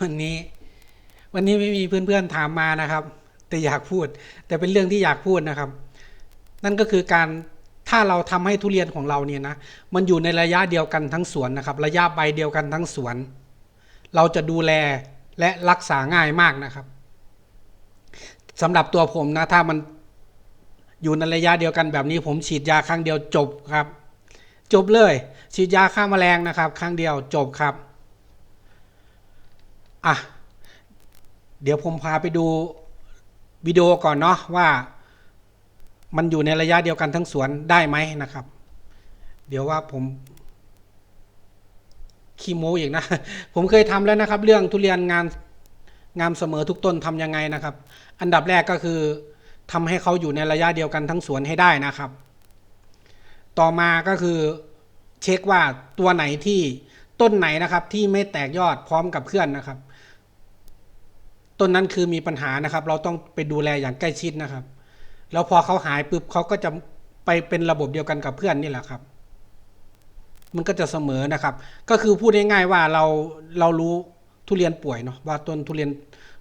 วันนี้ วันนี้ไม่มีเพื่อนๆถามมานะครับ แต่อยากพูด แต่เป็นเรื่องที่อยากพูดนะครับ นั่นก็คือการถ้าเราทำให้ทุเรียนของเราเนี่ยนะมันอยู่ในระยะเดียวกันทั้งสวนนะครับ ระยะใบเดียวกันทั้งสวน เราจะดูแลและรักษาง่ายมากนะครับสำหรับตัวผมนะถ้ามันอยู่ในระยะเดียวกันแบบนี้ ผมฉีดยาครั้งเดียวจบครับ จบเลย ฉีดยาฆ่าแมลงนะครับ ครั้งเดียวจบครับ อะ เดี๋ยวผมพาไปดูวิดีโอก่อนเนาะว่า มันอยู่ในระยะเดียวกันทั้งสวนได้ไหมนะครับ เดี๋ยวว่าผมขี้โมอีกนะ ผมเคยทำแล้วนะครับ เรื่องทุเรียนงานงามเสมอทุกต้นทำยังไงนะครับ อันดับแรกก็คือทำให้เขาอยู่ในระยะเดียวกันทั้งสวนให้ได้นะครับ ต่อมาก็คือเช็คว่าตัวไหนที่ต้นไหนนะครับที่ไม่แตกยอดพร้อมกับเพื่อนนะครับ ต้นนั้นคือมีปัญหานะครับ เราต้องไปดูแลอย่างใกล้ชิดนะครับ แล้วพอเขาหายปุ๊บเขาก็จะไปเป็นระบบเดียวกันกับเพื่อนนี่แหละครับ มันก็จะเสมอนะครับ ก็คือพูดง่ายๆว่าเราเรารู้ทุเรียนป่วยเนาะว่าต้นทุเรียน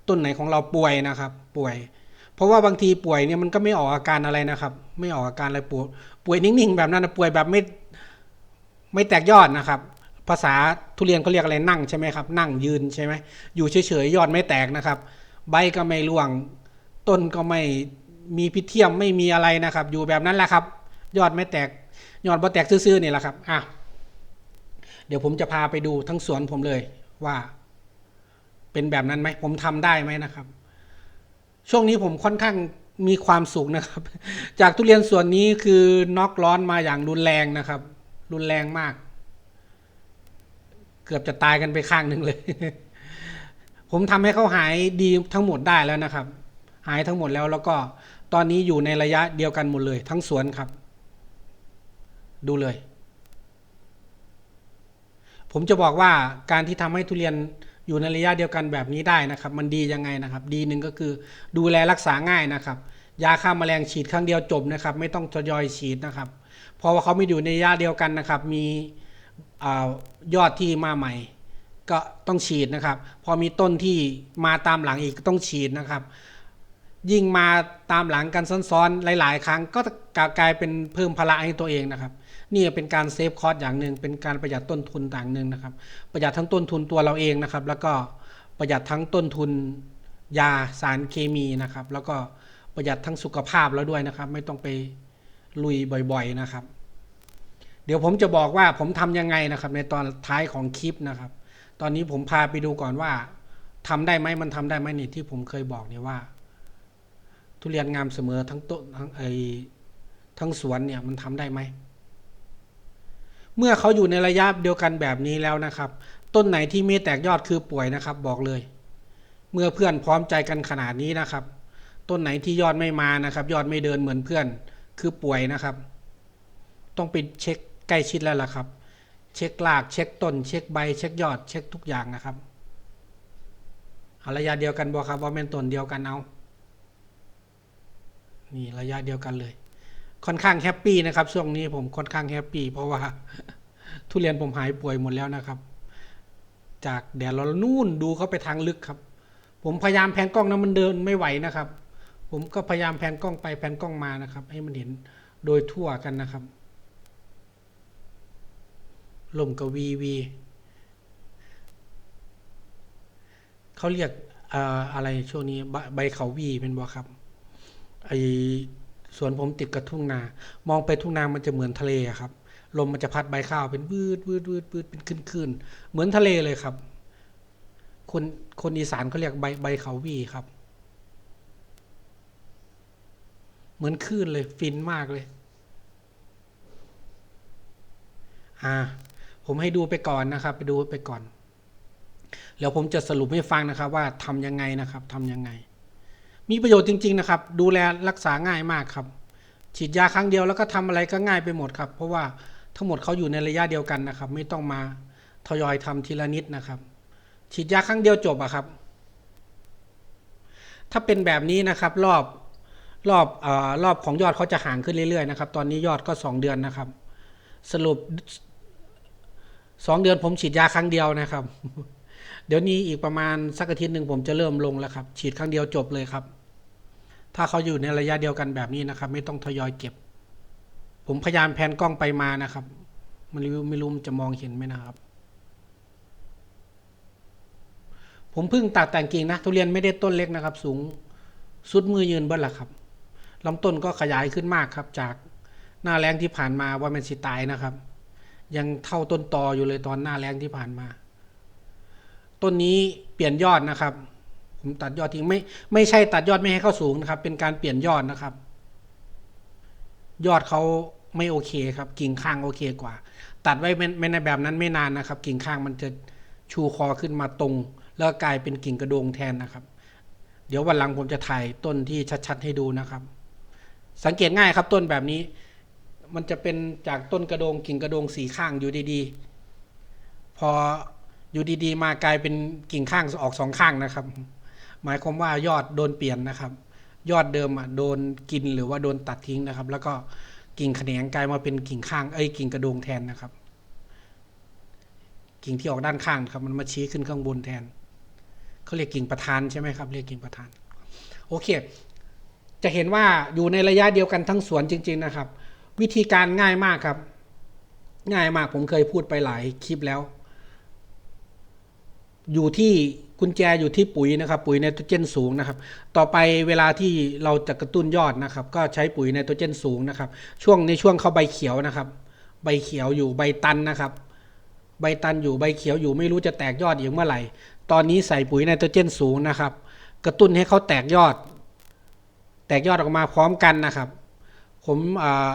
ต้นไหนของเราป่วยนะครับ ป่วย เพราะว่าบางทีป่วยเนี่ยมันก็ไม่ออกอาการอะไรนะครับ ไม่ออกอาการอะไรป่วยป่วยนิ่งๆแบบนั้นนะป่วยแบบไม่ไม่แตกยอดนะครับ ภาษาทุเรียนเขาเรียกอะไรนั่งใช่ไหมครับ นั่งยืนใช่ไหมอยู่เฉยๆยอดไม่แตกนะครับ ใบก็ไม่ร่วง ต้นก็ไม่มีพิเทียมไม่มีอะไรนะครับ อยู่แบบนั้นแหละครับ ยอดไม่แตก ยอดบ่แตกซื่อๆนี่แหละครับอะเดี๋ยวผมจะพาไปดูทั้งสวนผมเลยว่า เป็นแบบนั้นไหมผมทำได้ไหมนะครับ ช่วงนี้ผมค่อนข้างมีความสุขนะครับ จากทุเรียนส่วนนี้คือน็อกร้อนมาอย่างรุนแรงนะครับ รุนแรงมาก เกือบจะตายกันไปข้างหนึ่งเลย ผมทำให้เขาหายดีทั้งหมดได้แล้วนะครับ หายทั้งหมดแล้วแล้วก็ตอนนี้อยู่ในระยะเดียวกันหมดเลย ทั้งสวนครับ ดูเลย ผมจะบอกว่าการที่ทำให้ทุเรียนอยู่ในระยะเดียวกันแบบนี้ได้นะครับ มันดียังไงนะครับ ดีหนึ่งก็คือดูแลรักษาง่ายนะครับ ยาฆ่าแมลงฉีดครั้งเดียวจบนะครับ ไม่ต้องทยอยฉีดนะครับ เพราะว่าเขาไม่อยู่ในระยะเดียวกันนะครับ มี ยอดที่มาใหม่ ก็ต้องฉีดนะครับ พอมีต้นที่มาตามหลังอีกก็ต้องฉีดนะครับ ยิ่งมาตามหลังกันซ้อนๆหลาย ๆ ครั้งก็กลายเป็นเพิ่มภาระให้ตัวเองนะครับนี่เป็นการเซฟคอสอย่างหนึ่งเป็นการประหยัดต้นทุนต่างหนึ่งนะครับ ประหยัดทั้งต้นทุนตัวเราเองนะครับ แล้วก็ประหยัดทั้งต้นทุนยาสารเคมีนะครับ แล้วก็ประหยัดทั้งสุขภาพแล้วด้วยนะครับ ไม่ต้องไปลุยบ่อย ๆนะครับ ดี๋ยวผมจะบอกว่าผมทำยังไงนะครับ ในตอนท้ายของคลิปนะครับ ตอนนี้ผมพาไปดูก่อนว่าทำได้ไหมมันทำได้ไหมนี่ที่ผมเคยบอกเนี่ยว่า ทุเรียนงามเสมอทั้งต้นทั้งไอทั้งสวนเนี่ยมันทำได้ไหมเมื่อเขาอยู่ในระยะเดียวกันแบบนี้แล้วนะครับ ต้นไหนที่ไม่แตกยอดคือป่วยนะครับ บอกเลย เมื่อเพื่อนพร้อมใจกันขนาดนี้นะครับ ต้นไหนที่ยอดไม่มานะครับ ยอดไม่เดินเหมือนเพื่อนคือป่วยนะครับ ต้องไปเช็ค ใกล้ชิดแล้วล่ะครับ เช็ครากเช็คต้น เช็คใบ เช็คยอด เช็คทุกอย่างนะครับเอาระยะเดียวกันบอครับว่าเป็นต้นเดียวกันเอานี่ระยะเดียวกันเลย ค่อนข้างแฮปปี้นะครับช่วงนี้ผมค่อนข้างแฮปปี้เพราะว่าทุเรียนผมหายป่วยหมดแล้วนะครับ จากแดดร้อนนู่นดูเขาไปทางลึกครับ ผมพยายามแพนกล้องนะมันเดินไม่ไหวนะครับ ผมก็พยายามแพนกล้องไปแพนกล้องมานะครับ ให้มันเห็นโดยทั่วกันนะครับ ลมกับวีวีเขาเรียกอะไรช่วงนี้ใบเขาวีเป็นบ่ครับไอสวนผมติดกับทุ่งนา มองไปทุ่งนามันจะเหมือนทะเลครับ ลมมันจะพัดใบข้าวเป็นวืดวืดวืดวืดเป็นขึ้นขึ้นเหมือนทะเลเลยครับ คนคนอีสานเขาเรียกใบใบเขาวีครับ เหมือนคลื่นเลย ฟินมากเลย อ่า ผมให้ดูไปก่อนนะครับ ไปดูไปก่อน แล้วผมจะสรุปให้ฟังนะครับ ว่าทำยังไงนะครับทำยังไง มีประโยชน์จริง ๆนะครับ ดูแลรักษาง่ายมากครับ ฉีดยาครั้งเดียวแล้วก็ทำอะไรก็ง่ายไปหมดครับ เพราะว่าทั้งหมดเขาอยู่ในระยะเดียวกันนะครับ ไม่ต้องมาทยอยทำทีละนิดนะครับ ฉีดยาครั้งเดียวจบอะครับ ถ้าเป็นแบบนี้นะครับ รอบรอบอ่อรอบของยอดเขาจะห่างขึ้นเรื่อยๆนะครับ ตอนนี้ยอดก็สองเดือนนะครับ สรุป สองเดือนผมฉีดยาครั้งเดียวนะครับ เดี๋ยวนี้อีกประมาณสักอาทิตย์หนึ่งผมจะเริ่มลงแล้วครับ ฉีดครั้งเดียวจบเลยครับ ถ้าเขาอยู่ในระยะเดียวกันแบบนี้นะครับ ไม่ต้องทยอยเก็บ ผมพยายามแพนกล้องไปมานะครับ มันไม่รู้ไม่รู้มันจะมองเห็นไหมนะครับ ผมเพิ่งตัดแต่งกิ่งนะทุเรียนไม่ได้ต้นเล็กนะครับ สูงสุดมือยืนเบิ้ลละครับลำต้นก็ขยายขึ้นมากครับ จากหน้าแรงที่ผ่านมาว่ามันสิตายนะครับ ยังเท่าต้นตออยู่เลยตอนหน้าแรงที่ผ่านมา ต้นนี้เปลี่ยนยอดนะครับ ผมตัดยอดทิ้งไม่ไม่ใช่ตัดยอดไม่ให้เข้าสูงนะครับ เป็นการเปลี่ยนยอดนะครับ ยอดเขาไม่โอเคครับ กิ่งข้างโอเคกว่า ตัดไว้ไม่ในแบบนั้นไม่นานนะครับ กิ่งข้างมันจะชูคอขึ้นมาตรง แล้วกลายเป็นกิ่งกระโดงแทนนะครับ เดี๋ยววันหลังผมจะถ่ายต้นที่ชัดๆให้ดูนะครับ สังเกตง่ายครับต้นแบบนี้ มันจะเป็นจากต้นกระโดงกิ่งกระโดงสีข้างอยู่ดีๆ พออยู่ดีๆ มากลายเป็นกิ่งข้างออกสองข้างนะครับ หมายความว่ายอดโดนเปลี่ยนนะครับ ยอดเดิมอะโดนกินหรือว่าโดนตัดทิ้งนะครับ แล้วก็กิ่งแขนงกลายมาเป็นกิ่งข้างเอ้ยกิ่งกระโดงแทนนะครับ กิ่งที่ออกด้านข้างครับ มันมาชี้ขึ้นข้างบนแทนเขาเรียกกิ่งประธานใช่ไหมครับเรียกกิ่งประธานโอเค จะเห็นว่าอยู่ในระยะเดียวกันทั้งสวนจริง ๆนะครับ วิธีการง่ายมากครับ ง่ายมากผมเคยพูดไปหลายคลิปแล้ว อยู่ที่กุญแจอยู่ที่ปุ๋ยนะครับ ปุ๋ยไนโตรเจนสูงนะครับ ต่อไปเวลาที่เราจะกระตุ้นยอดนะครับ ก็ใช้ปุ๋ยไนโตรเจนสูงนะครับ ช่วงในช่วงเข้าใบเขียวนะครับ ใบเขียวอยู่ใบตันนะครับ ใบตันอยู่ใบเขียวอยู่ไม่รู้จะแตกยอดอีกเมื่อไหร่ ตอนนี้ใส่ปุ๋ยไนโตรเจนสูงนะครับ กระตุ้นให้เขาแตกยอด แตกยอดออกมาพร้อมกันนะครับ ผมอ่า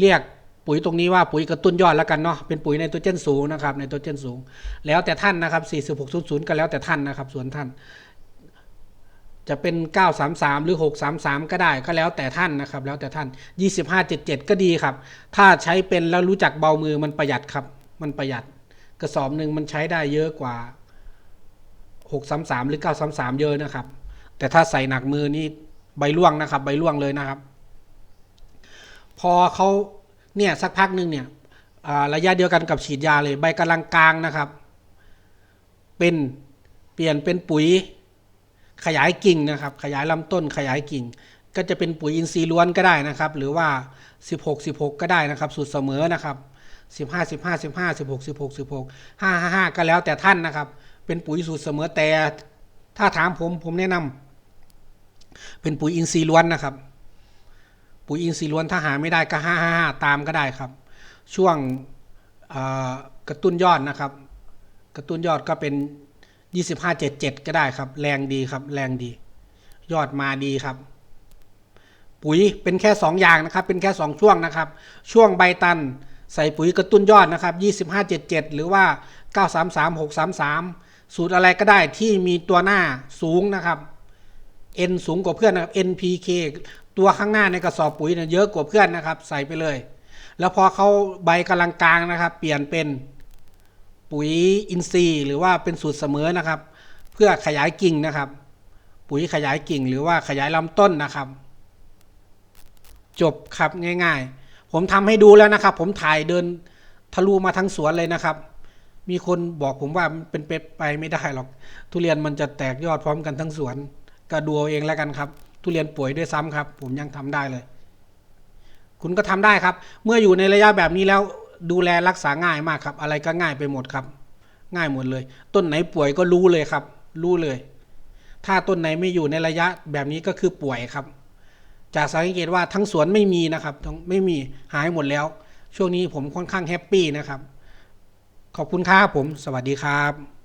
เรียกปุ๋ยตรงนี้ว่าปุ๋ยกระตุ้นยอดแล้วกันเนาะเป็นปุ๋ยไนโตรเจนสูงนะครับไนโตรเจนสูง แล้วแต่ท่านนะครับ 4600 ก็แล้วแต่ท่านนะครับ ส่วนท่าน จะเป็น 933 หรือ 633 ก็ได้ก็แล้วแต่ท่านนะครับ แล้วแต่ท่าน 2577 ก็ดีครับ ถ้าใช้เป็นแล้วรู้จักเบามือมันประหยัดครับ มันประหยัดกระสอบหนึ่งมันใช้ได้เยอะกว่า 633 หรือ 933 เยอะนะครับ แต่ถ้าใส่หนักมือนี่ใบร่วงนะครับ ใบร่วงเลยนะครับ พอเขาเนี่ยสักพักหนึ่งเนี่ยระยะเดียวกันกับฉีดยาเลย ใบกำลังกลางนะครับ เป็นเปลี่ยนเป็นปุ๋ยขยายกิ่งนะครับ ขยายลำต้นขยายกิ่ง ก็จะเป็นปุ๋ยอินทรีย์ล้วนก็ได้นะครับ หรือว่า 16 16 ก็ได้นะครับ สูตรเสมอนะครับ 15 15 15 16 16 16 5 5 5 ก็แล้วแต่ท่านนะครับ เป็นปุ๋ยสูตรเสมอแต่ถ้าถามผมผมแนะนำเป็นปุ๋ยอินทรีย์ล้วนนะครับ ปุ๋ยอินทรีย์ล้วนถ้าหาไม่ได้ก็ห้าห้าห้าตามก็ได้ครับ ช่วงกระตุ้นยอดนะครับ กระตุ้นยอดก็เป็นยี่สิบห้าเจ็ดเจ็ดก็ได้ครับ แรงดีครับ แรงดี ยอดมาดีครับ ปุ๋ยเป็นแค่สองอย่างนะครับ เป็นแค่สองช่วงนะครับ ช่วงใบตันใส่ปุ๋ยกระตุ้นยอดนะครับยี่สิบห้าเจ็ดเจ็ดหรือว่าเก้าสามสามหกสามสามสูตรอะไรก็ได้ที่มีตัวหน้าสูงนะครับ N สูงกว่าเพื่อนนะครับ NPK ตัวข้างหน้าในกระสอบปุ๋ยเนี่ยเยอะกว่าเพื่อนนะครับ ใส่ไปเลย แล้วพอเขาใบกำลังกลางนะครับ เปลี่ยนเป็นปุ๋ยอินทรีย์ หรือว่าเป็นสูตรเสมอนะครับ เพื่อขยายกิ่งนะครับ ปุ๋ยขยายกิ่ง หรือว่าขยายลำต้นนะครับ จบครับง่าย ๆ ผมทำให้ดูแล้วนะครับ ผมถ่ายเดินทะลุมาทั้งสวนเลยนะครับ มีคนบอกผมว่าเป็นไปไม่ได้หรอก ทุเรียนมันจะแตกยอดพร้อมกันทั้งสวนก็ดูเอาเองแล้วกันครับ ทุเรียนป่วยด้วยซ้ำครับ ผมยังทำได้เลย คุณก็ทำได้ครับ เมื่ออยู่ในระยะแบบนี้แล้วดูแลรักษาง่ายมากครับ อะไรก็ง่ายไปหมดครับ ง่ายหมดเลย ต้นไหนป่วยก็รู้เลยครับ รู้เลย ถ้าต้นไหนไม่อยู่ในระยะแบบนี้ก็คือป่วยครับ จากสังเกตว่าทั้งสวนไม่มีนะครับไม่มีหายหมดแล้ว ช่วงนี้ผมค่อนข้างแฮปปี้นะครับ ขอบคุณครับผม สวัสดีครับ